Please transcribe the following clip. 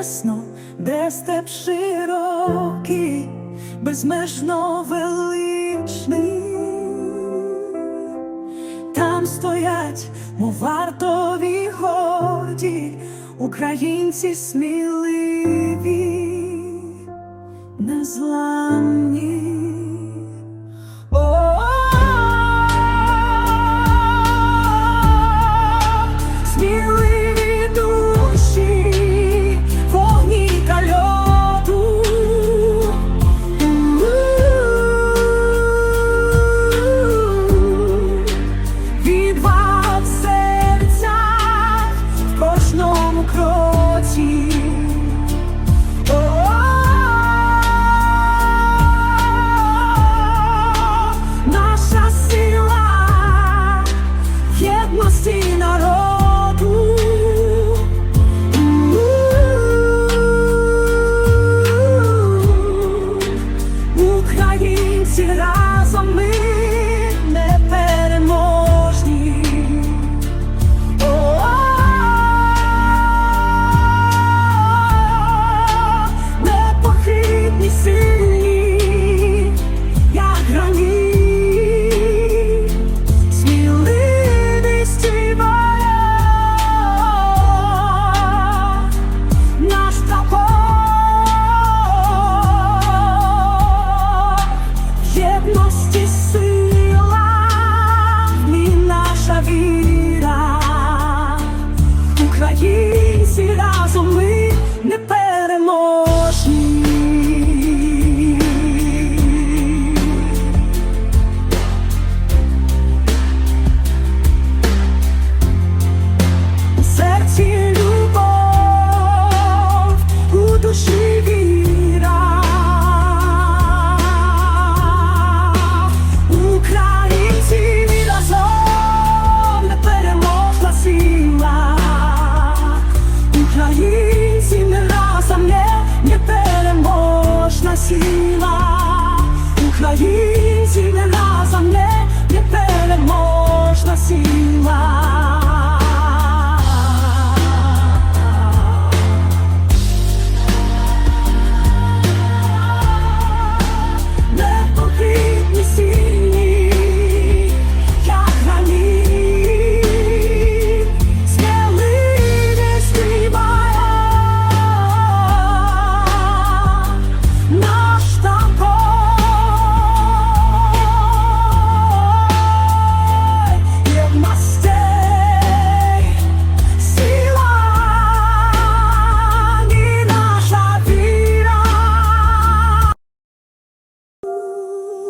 ясно, де степ широкий, безмежно величний, там стоять, мов вартові горді, українці сміливі, не зла. всі разом ми.